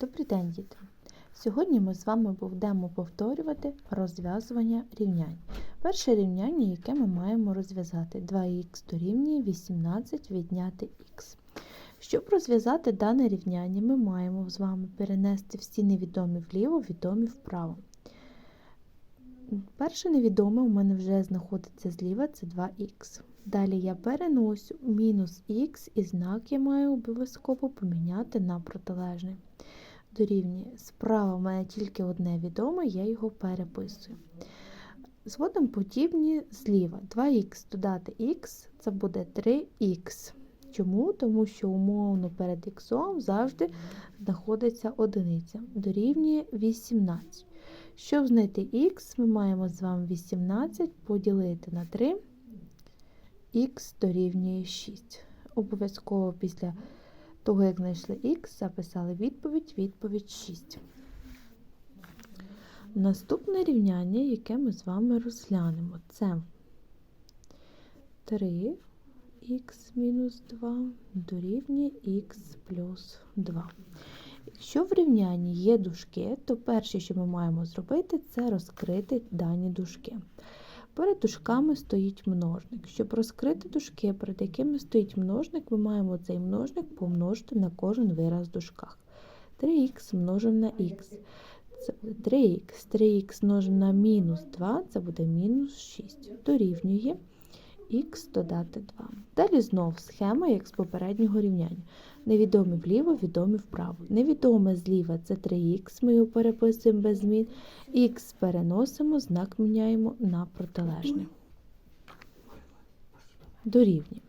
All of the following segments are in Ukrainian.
Добрий день, діти! Сьогодні ми з вами будемо повторювати розв'язування рівнянь. Перше рівняння, яке ми маємо розв'язати 2х дорівнює 18 відняти х. Щоб розв'язати дане рівняння, ми маємо з вами перенести всі невідомі вліво, відомі вправо. Перше невідоме у мене вже знаходиться зліва, це 2х. Далі я переносю мінус х і знак я маю обов'язково поміняти на протилежний. Дорівнює справа в мене тільки одне відоме, я його переписую. Зводимо подібні зліва. 2х додати х це буде 3х. Чому? Тому що умовно перед х завжди знаходиться одиниця. Дорівнює 18. Щоб знайти х, ми маємо з вами 18 поділити на 3, х дорівнює 6. Обов'язково після того, як знайшли х, записали відповідь, відповідь 6. Наступне рівняння, яке ми з вами розглянемо, це 3х мінус 2 дорівнює х плюс 2. Якщо в рівнянні є дужки, то перше, що ми маємо зробити, це розкрити дані дужки. Перед дужками стоїть множник. Щоб розкрити дужки, перед якими стоїть множник, ми маємо цей множник помножити на кожен вираз в дужках. 3х множимо на х. 3х, 3х множимо на мінус 2, це буде мінус 6. Дорівнює х додати 2. Далі знов схема, як з попереднього рівняння. Невідомі вліво, відомі вправо. Невідоме зліва це 3х, ми його переписуємо без змін. Х переносимо, знак міняємо на протилежний. Дорівнює.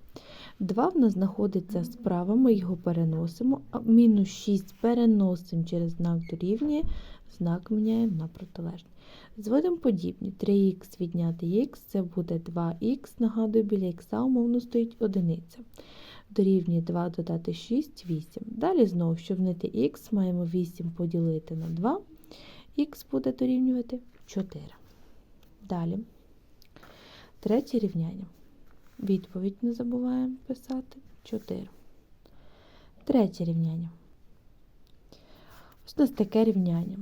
2 в нас знаходиться справа, ми його переносимо, а мінус 6 переносимо через знак дорівнює, знак міняємо на протилежний. Зводимо подібні. 3х відняти х, це буде 2х, нагадую, біля х умовно стоїть одиниця. Дорівнює 2 додати 6, 8. Далі знову, щоб знайти х, маємо 8 поділити на 2, х буде дорівнювати 4. Далі. Третє рівняння. Відповідь не забуваємо писати 4. Третє рівняння. Ось у нас таке рівняння.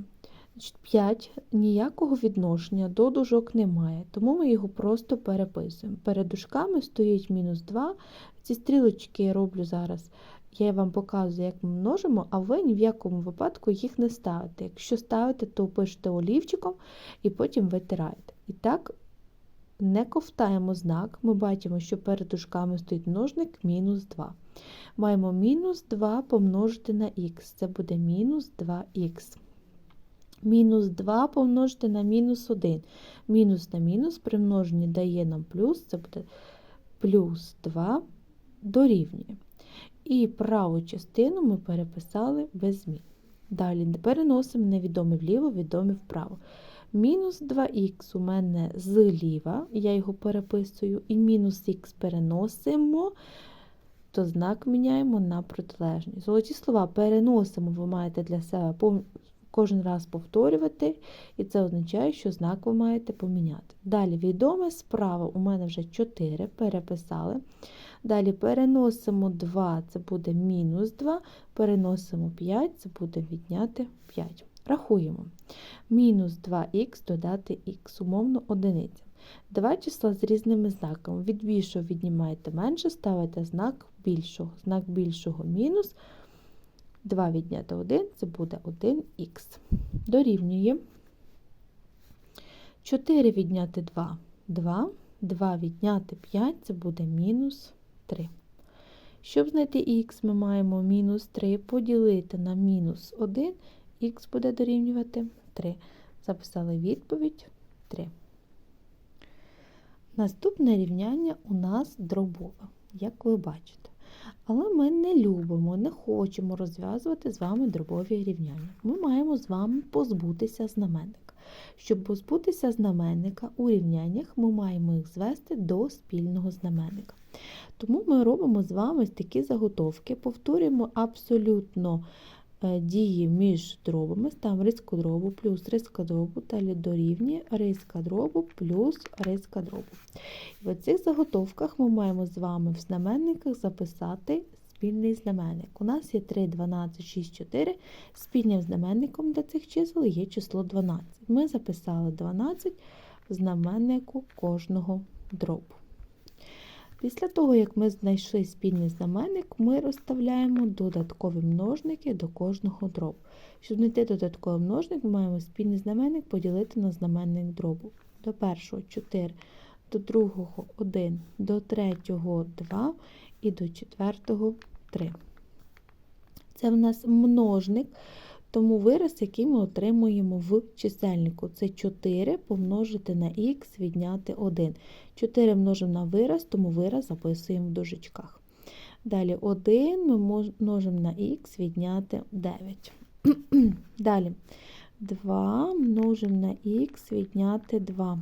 5 ніякого відношення до дужок немає, тому ми його просто переписуємо. Перед дужками стоїть мінус 2. Ці стрілочки я роблю зараз. Я вам показую, як ми множимо, а ви ні в якому випадку їх не ставите. Якщо ставите, то пишете олівчиком і потім витираєте. І так, не ковтаємо знак, ми бачимо, що перед дужками стоїть множник мінус 2. Маємо мінус 2 помножити на х, це буде мінус 2х. Мінус 2 помножити на мінус 1. Мінус на мінус при множенні дає нам плюс, це буде плюс 2 дорівнює. І праву частину ми переписали без змін. Далі переносимо невідомі вліво, відомі вправо. Мінус 2х у мене зліва, я його переписую, і мінус х переносимо, то знак міняємо на протилежний. Золоті слова переносимо, ви маєте для себе кожен раз повторювати, і це означає, що знак ви маєте поміняти. Далі відоме справа у мене вже 4, переписали. Далі переносимо 2, це буде мінус 2, переносимо 5, це буде відняти 5. Рахуємо. Мінус 2х додати х, умовно, одиниця. Два числа з різними знаками. Від більшого віднімаєте менше, ставите знак більшого. Знак більшого мінус. 2 відняти 1 це буде 1х. Дорівнює 4 відняти 2 2, 2 відняти 5 це буде мінус 3. Щоб знайти х, ми маємо мінус 3 поділити на мінус 1, х буде дорівнювати 3. Записали відповідь 3. Наступне рівняння у нас дробове, як ви бачите. Але ми не любимо, не хочемо розв'язувати з вами дробові рівняння. Ми маємо з вами позбутися знаменника. Щоб позбутися знаменника у рівняннях, ми маємо їх звести до спільного знаменника. Тому ми робимо з вами такі заготовки, повторюємо абсолютно дії між дробами, ставимо риска дробу плюс риска дробу, далі дорівнює риска дробу плюс риска дробу. І в цих заготовках ми маємо з вами в знаменниках записати спільний знаменник. У нас є 3, 12, 6, 4. Спільним знаменником для цих чисел є число 12. Ми записали 12 в знаменнику кожного дробу. Після того, як ми знайшли спільний знаменник, ми розставляємо додаткові множники до кожного дробу. Щоб знайти додатковий множник, ми маємо спільний знаменник поділити на знаменник дробу. До першого 4, до другого 1, до третього 2 і до четвертого 3. Це в нас множник, тому вираз, який ми отримуємо в чисельнику. Це 4 помножити на х відняти 1. 4 множимо на вираз, тому вираз записуємо в дужечках. Далі 1 ми множимо на х відняти 9. Далі 2 множимо на х відняти 2.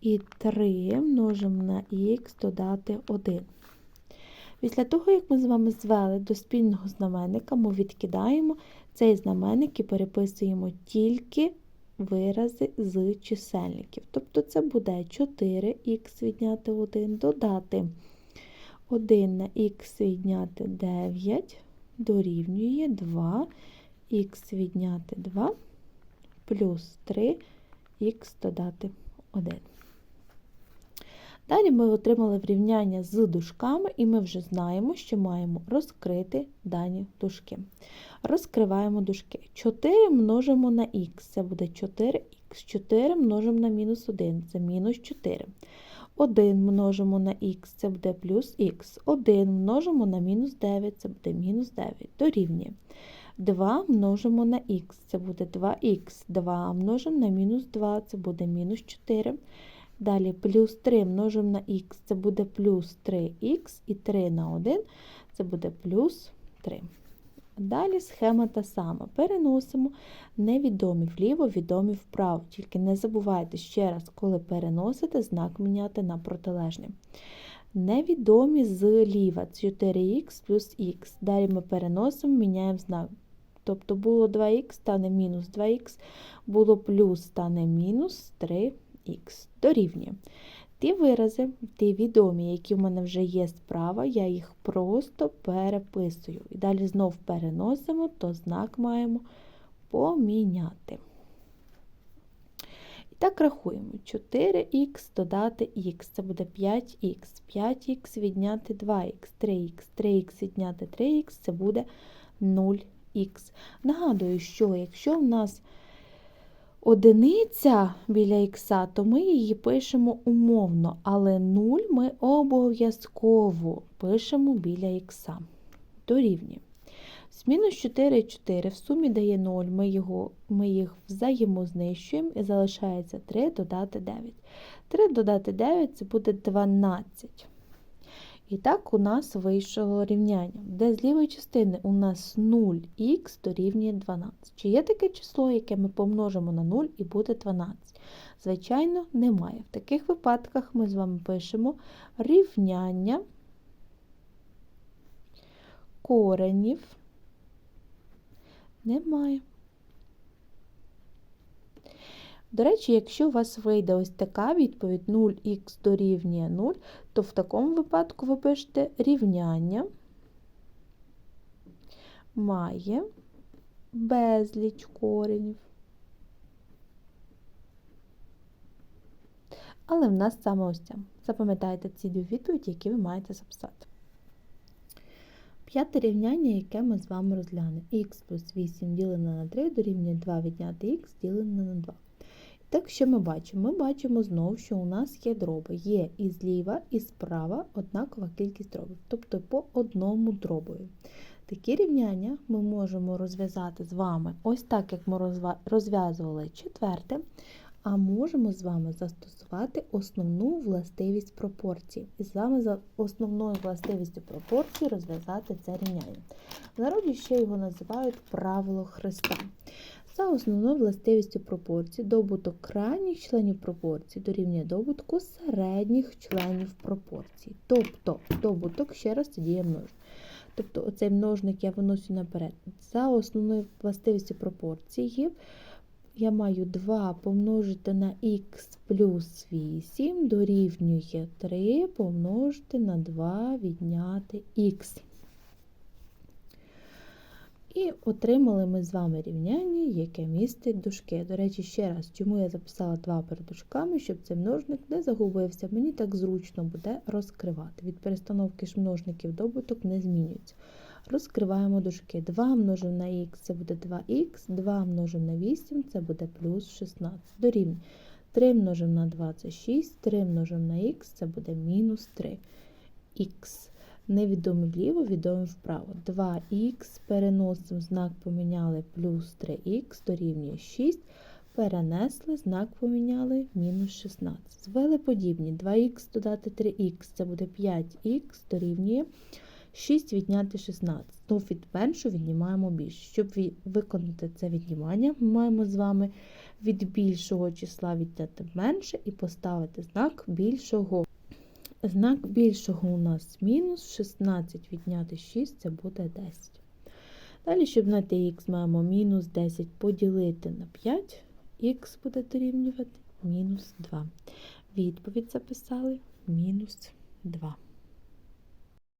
І 3 множимо на х додати 1. Після того, як ми з вами звели до спільного знаменника, ми відкидаємо цей знаменник і переписуємо тільки вирази з чисельників. Тобто це буде 4х відняти 1, додати 1 на х відняти 9, дорівнює 2х відняти 2 плюс 3х додати 1. Далі ми отримали врівняння з дужками, і ми вже знаємо, що маємо розкрити дані дужки. Розкриваємо дужки. 4 множимо на х, це буде 4х. 4 множимо на мінус 1, це мінус 4. 1 множимо на х, це буде плюс х. 1 множимо на мінус 9, це буде мінус 9. Дорівнює. 2 множимо на х, це буде 2х. 2 множимо на мінус 2, це буде мінус 4. Далі плюс 3 множимо на х, це буде плюс 3х, і 3 на 1 це буде плюс 3. Далі схема та сама. Переносимо невідомі вліво, відомі вправо. Тільки не забувайте ще раз, коли переносите, знак міняти на протилежний. Невідомі зліва 4х плюс х. Далі ми переносимо, міняємо знак. Тобто було 2х, стане мінус 2х, було плюс стане мінус 3х дорівнює. Ті вирази, ті відомі, які в мене вже є справа, я їх просто переписую. І далі знов переносимо, то знак маємо поміняти. І так рахуємо: 4х додати х, це буде 5х, 5х відняти 2х, 3х, 3х відняти 3х, це буде 0х. Нагадую, що якщо в нас одиниця біля х, то ми її пишемо умовно, але 0 ми обов'язково пишемо біля х. Дорівнює. Мінус 4 4 в сумі дає 0, ми, його, ми їх взаємознищуємо і залишається 3 додати 9. 3 додати 9 це буде 12. І так у нас вийшло рівняння, де з лівої частини у нас 0х дорівнює 12. Чи є таке число, яке ми помножимо на 0 і буде 12? Звичайно, немає. В таких випадках ми з вами пишемо рівняння коренів немає. До речі, якщо у вас вийде ось така відповідь 0х дорівнює 0, то в такому випадку ви пишете рівняння має безліч коренів. Але в нас саме ось ця. Запам'ятайте ці дві відповіді, які ви маєте записати. П'яте рівняння, яке ми з вами розглянемо. х плюс 8 ділене на 3 дорівнює 2 відняти х ділене на 2. Так, що ми бачимо? Ми бачимо знову, що у нас є дроби. Є і зліва, і справа однакова кількість дробів, тобто по одному дробові. Такі рівняння ми можемо розв'язати з вами ось так, як ми розв'язували четверте, а можемо з вами застосувати основну властивість пропорції. І вами за основною властивістю пропорції розв'язати це рівняння. В народі ще його називають правило Христа. За основною властивістю пропорції добуток крайніх членів пропорції дорівнює добутку середніх членів пропорції. Тобто добуток, ще раз це діє множник. Тобто оцей множник я виносю наперед. За основною властивістю пропорції я маю 2 помножити на х плюс 8 дорівнює 3 помножити на 2 відняти х. І отримали ми з вами рівняння, яке містить дужки. До речі, ще раз, чому я записала 2 перед дужками, щоб цей множник не загубився. Мені так зручно буде розкривати. Від перестановки ж множників добуток не змінюється. Розкриваємо дужки. 2 множимо на х це буде 2х, 2 множимо на 8 це буде плюс 16. Дорівнює. 3 множимо на 2 це 6, 3 множимо на х це буде мінус 3. Невідомі вліво, відомі вправо. 2х переносимо, знак поміняли плюс 3х дорівнює 6. Перенесли, знак поміняли мінус 16. Звели подібні. 2х додати 3х це буде 5х дорівнює 6 відняти 16. Ну, від меншу віднімаємо більше. Щоб виконати це віднімання, ми маємо з вами від більшого числа відняти менше і поставити знак більшого. Знак більшого у нас мінус 16 відняти 6 це буде 10. Далі, щоб знайти х, маємо мінус 10 поділити на 5, х буде дорівнювати мінус 2. Відповідь записали мінус 2.